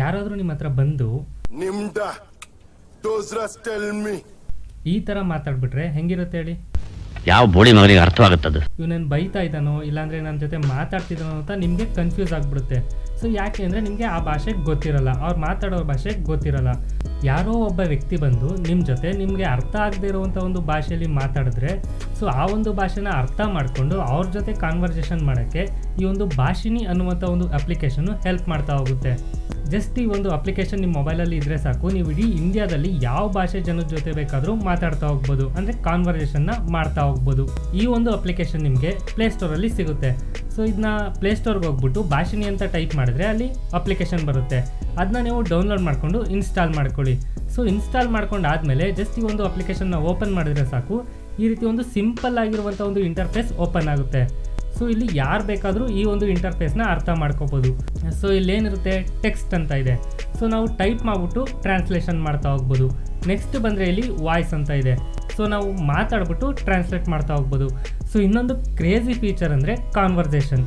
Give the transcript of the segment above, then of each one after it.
ಯಾರಾದರೂ ನಿಮ್ಮ ಹತ್ರ ಬಂದು. ಈ ಥರ ಮಾತಾಡ್ಬಿಟ್ರೆ ಹೆಂಗಿರುತ್ತೆ ಹೇಳಿ? ಯಾವ ಬೋಳಿ ಮಗನಿಗೆ ಅರ್ಥವಾಗುತ್ತದು? ಇವನನ್ನು ಬೈತಾ ಇದ್ದಾನೋ ಇಲ್ಲಾಂದ್ರೆ ನನ್ನ ಜೊತೆ ಮಾತಾಡ್ತಿದ್ದಾನೋ ಅಂತ ನಿಮಗೆ ಕನ್ಫ್ಯೂಸ್ ಆಗಿಬಿಡುತ್ತೆ. ಸೊ ಯಾಕೆ ಅಂದರೆ ನಿಮಗೆ ಆ ಭಾಷೆ ಗೊತ್ತಿರಲ್ಲ ಅವ್ರು ಮಾತಾಡೋ ಭಾಷೆ ಗೊತ್ತಿರಲ್ಲ. ಯಾರೋ ಒಬ್ಬ ವ್ಯಕ್ತಿ ಬಂದು ನಿಮ್ಮ ಜೊತೆ ನಿಮಗೆ ಅರ್ಥ ಆಗದೆ ಇರುವಂಥ ಒಂದು ಭಾಷೆಯಲ್ಲಿ ಮಾತಾಡಿದ್ರೆ ಸೊ ಆ ಒಂದು ಭಾಷೆನ ಅರ್ಥ ಮಾಡಿಕೊಂಡು ಅವ್ರ ಜೊತೆ ಕಾನ್ವರ್ಸೇಷನ್ ಮಾಡೋಕ್ಕೆ ಈ ಒಂದು ಭಾಷಿನಿ ಅನ್ನುವಂಥ ಒಂದು ಅಪ್ಲಿಕೇಶನ್ನು ಹೆಲ್ಪ್ ಮಾಡ್ತಾ ಹೋಗುತ್ತೆ. ಜಸ್ಟ್ ಈ ಒಂದು ಅಪ್ಲಿಕೇಶನ್ ನಿಮ್ಮ ಮೊಬೈಲಲ್ಲಿ ಇದ್ರೆ ಸಾಕು. ನೀವು ಇಡೀ ಇಂಡಿಯಾದಲ್ಲಿ ಯಾವ ಭಾಷೆ ಜನರ ಜೊತೆ ಬೇಕಾದರೂ ಮಾತಾಡ್ತಾ ಹೋಗ್ಬೋದು. ಅಂದರೆ ಕಾನ್ವರ್ಸೇಷನ್ನ ಮಾಡ್ತಾ ಹೋಗ್ಬೋದು. ಈ ಒಂದು ಅಪ್ಲಿಕೇಶನ್ ನಿಮಗೆ ಪ್ಲೇಸ್ಟೋರಲ್ಲಿ ಸಿಗುತ್ತೆ. ಸೊ ಇದನ್ನ ಪ್ಲೇಸ್ಟೋರ್ಗೆ ಹೋಗ್ಬಿಟ್ಟು ಭಾಷಿಣಿ ಅಂತ ಟೈಪ್ ಮಾಡಿದ್ರೆ ಅಲ್ಲಿ ಅಪ್ಲಿಕೇಶನ್ ಬರುತ್ತೆ. ಅದನ್ನ ನೀವು ಡೌನ್ಲೋಡ್ ಮಾಡಿಕೊಂಡು ಇನ್ಸ್ಟಾಲ್ ಮಾಡ್ಕೊಳ್ಳಿ. ಸೊ ಇನ್ಸ್ಟಾಲ್ ಮಾಡ್ಕೊಂಡು ಆದಮೇಲೆ ಜಸ್ಟ್ ಈ ಒಂದು ಅಪ್ಲಿಕೇಶನ್ನ ಓಪನ್ ಮಾಡಿದ್ರೆ ಸಾಕು. ಈ ರೀತಿ ಒಂದು ಸಿಂಪಲ್ ಆಗಿರುವಂಥ ಒಂದು ಇಂಟರ್ಫೇಸ್ ಓಪನ್ ಆಗುತ್ತೆ. ಸೊ ಇಲ್ಲಿ ಯಾರು ಬೇಕಾದರೂ ಈ ಒಂದು ಇಂಟರ್ಫೇಸ್ನ ಅರ್ಥ ಮಾಡ್ಕೋಬೋದು. ಸೊ ಇಲ್ಲೇನಿರುತ್ತೆ? ಟೆಕ್ಸ್ಟ್ ಅಂತ ಇದೆ. ಸೊ ನಾವು ಟೈಪ್ ಮಾಡಿಬಿಟ್ಟು ಟ್ರಾನ್ಸ್ಲೇಷನ್ ಮಾಡ್ತಾ ಹೋಗ್ಬೋದು. ನೆಕ್ಸ್ಟ್ ಬಂದರೆ ಇಲ್ಲಿ ವಾಯ್ಸ್ ಅಂತ ಇದೆ. ಸೊ ನಾವು ಮಾತಾಡ್ಬಿಟ್ಟು ಟ್ರಾನ್ಸ್ಲೇಟ್ ಮಾಡ್ತಾ ಹೋಗ್ಬೋದು. ಸೊ ಇನ್ನೊಂದು ಕ್ರೇಜಿ ಫೀಚರ್ ಅಂದರೆ ಕಾನ್ವರ್ಸೇಷನ್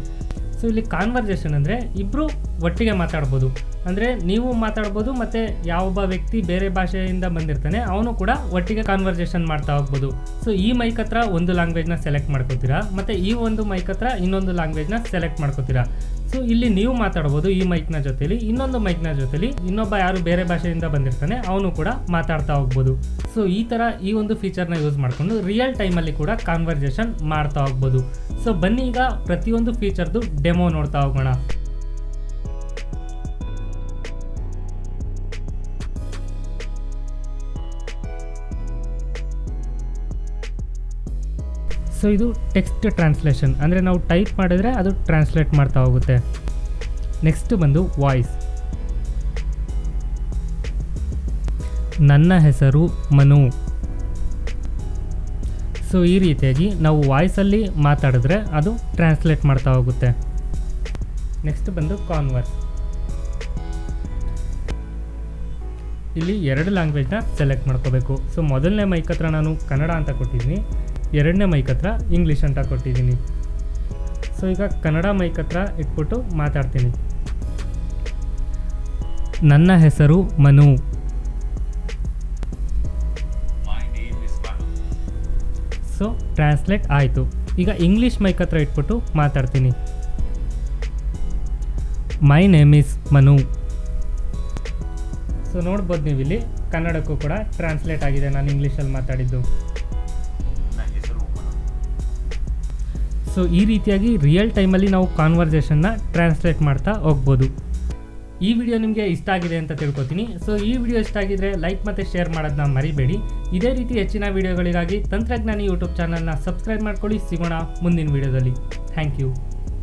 ಸೊ ಇಲ್ಲಿ ಕಾನ್ವರ್ಸೇಷನ್ ಅಂದರೆ ಇಬ್ಬರು ಒಟ್ಟಿಗೆ ಮಾತಾಡ್ಬೋದು. ಅಂದರೆ ನೀವು ಮಾತಾಡ್ಬೋದು ಮತ್ತು ಯಾವೊಬ್ಬ ವ್ಯಕ್ತಿ ಬೇರೆ ಭಾಷೆಯಿಂದ ಬಂದಿರ್ತಾನೆ, ಅವನು ಕೂಡ ಒಟ್ಟಿಗೆ ಕಾನ್ವರ್ಸೇಷನ್ ಮಾಡ್ತಾ ಹೋಗ್ಬೋದು. ಸೊ ಈ ಮೈಕ್ ಹತ್ರ ಒಂದು ಲ್ಯಾಂಗ್ವೇಜ್ನ ಸೆಲೆಕ್ಟ್ ಮಾಡ್ಕೋತೀರಾ? ಮತ್ತು ಈ ಒಂದು ಮೈಕ್ ಹತ್ರ ಇನ್ನೊಂದು ಲ್ಯಾಂಗ್ವೇಜ್ನ ಸೆಲೆಕ್ಟ್ ಮಾಡ್ಕೋತೀರಾ? ಸೊ ಇಲ್ಲಿ ನೀವು ಮಾತಾಡ್ಬೋದು ಈ ಮೈಕ್ನ ಜೊತೇಲಿ, ಇನ್ನೊಂದು ಮೈಕ್ನ ಜೊತೇಲಿ, ಇನ್ನೊಬ್ಬ ಯಾರು ಬೇರೆ ಭಾಷೆಯಿಂದ ಬಂದಿರ್ತಾನೆ, ಅವನು ಕೂಡ ಮಾತಾಡ್ತಾ ಹೋಗ್ಬೋದು. ಸೊ ಈ ಥರ ಈ ಒಂದು ಫೀಚರ್ನ ಯೂಸ್ ಮಾಡಿಕೊಂಡು ರಿಯಲ್ ಟೈಮಲ್ಲಿ ಕೂಡ ಕಾನ್ವರ್ಸೇಷನ್ ಮಾಡ್ತಾ ಹೋಗ್ಬೋದು. ಸೊ ಬನ್ನಿ ಈಗ ಪ್ರತಿಯೊಂದು ಫೀಚರ್ದು ಡೆಮೋ ನೋಡ್ತಾ ಹೋಗೋಣ. ಸೊ ಇದು ಟೆಕ್ಸ್ಟ್ ಟ್ರಾನ್ಸ್ಲೇಷನ್ ಅಂದರೆ ನಾವು ಟೈಪ್ ಮಾಡಿದ್ರೆ ಅದು ಟ್ರಾನ್ಸ್ಲೇಟ್ ಮಾಡ್ತಾ ಹೋಗುತ್ತೆ. ನೆಕ್ಸ್ಟ್ ಬಂದು ವಾಯ್ಸ್ ನನ್ನ ಹೆಸರು ಮನು. ಸೊ ಈ ರೀತಿಯಾಗಿ ನಾವು ವಾಯ್ಸಲ್ಲಿ ಮಾತಾಡಿದ್ರೆ ಅದು ಟ್ರಾನ್ಸ್ಲೇಟ್ ಮಾಡ್ತಾ ಹೋಗುತ್ತೆ. ನೆಕ್ಸ್ಟ್ ಬಂದು ಕಾನ್ವರ್ಸ್ ಇಲ್ಲಿ ಎರಡು ಲ್ಯಾಂಗ್ವೇಜ್ನ ಸೆಲೆಕ್ಟ್ ಮಾಡ್ಕೋಬೇಕು. ಸೊ ಮೊದಲನೇ ಮೈಕ್ ಹತ್ರ ನಾನು ಕನ್ನಡ ಅಂತ ಕೊಟ್ಟಿದ್ದೀನಿ. ಎರಡನೇ ಮೈಕ್ ಹತ್ರ ಇಂಗ್ಲೀಷ್ ಅಂತ ಕೊಟ್ಟಿದ್ದೀನಿ. ಸೊ ಈಗ ಕನ್ನಡ ಮೈಕ್ ಹತ್ರ ಇಟ್ಬಿಟ್ಟು ಮಾತಾಡ್ತೀನಿ. ನನ್ನ ಹೆಸರು ಮನು. ಸೊ ಟ್ರಾನ್ಸ್ಲೇಟ್ ಆಯಿತು. ಈಗ ಇಂಗ್ಲೀಷ್ ಮೈಕ್ ಹತ್ರ ಇಟ್ಬಿಟ್ಟು ಮಾತಾಡ್ತೀನಿ. My name is Manu so ನೋಡ್ಬೋದು ನೀವು ಇಲ್ಲಿ ಕನ್ನಡಕ್ಕೂ ಕೂಡ ಟ್ರಾನ್ಸ್ಲೇಟ್ ಆಗಿದೆ. ನಾನು ಇಂಗ್ಲೀಷಲ್ಲಿ ಮಾತಾಡಿದ್ದು. ಸೊ ಈ ರೀತಿಯಾಗಿ ರಿಯಲ್ ಟೈಮಲ್ಲಿ ನಾವು ಕಾನ್ವರ್ಸೇಷನ್ನ ಟ್ರಾನ್ಸ್ಲೇಟ್ ಮಾಡ್ತಾ ಹೋಗ್ಬೋದು. ಈ ವಿಡಿಯೋ ನಿಮಗೆ ಇಷ್ಟ ಆಗಿದೆ ಅಂತ ತಿಳ್ಕೊತೀನಿ. ಸೊ ಈ ವಿಡಿಯೋ ಇಷ್ಟ ಆಗಿದ್ರೆ ಲೈಕ್ ಮತ್ತು ಶೇರ್ ಮಾಡೋದನ್ನ ಮರಿಬೇಡಿ. ಇದೇ ರೀತಿ ಹೆಚ್ಚಿನ ವಿಡಿಯೋಗಳಿಗಾಗಿ ತಂತ್ರಜ್ಞಾನಿ ಯೂಟ್ಯೂಬ್ ಚಾನಲ್ನ ಸಬ್ಸ್ಕ್ರೈಬ್ ಮಾಡ್ಕೊಳ್ಳಿ. ಸಿಗೋಣ ಮುಂದಿನ ವಿಡಿಯೋದಲ್ಲಿ ಥ್ಯಾಂಕ್ ಯು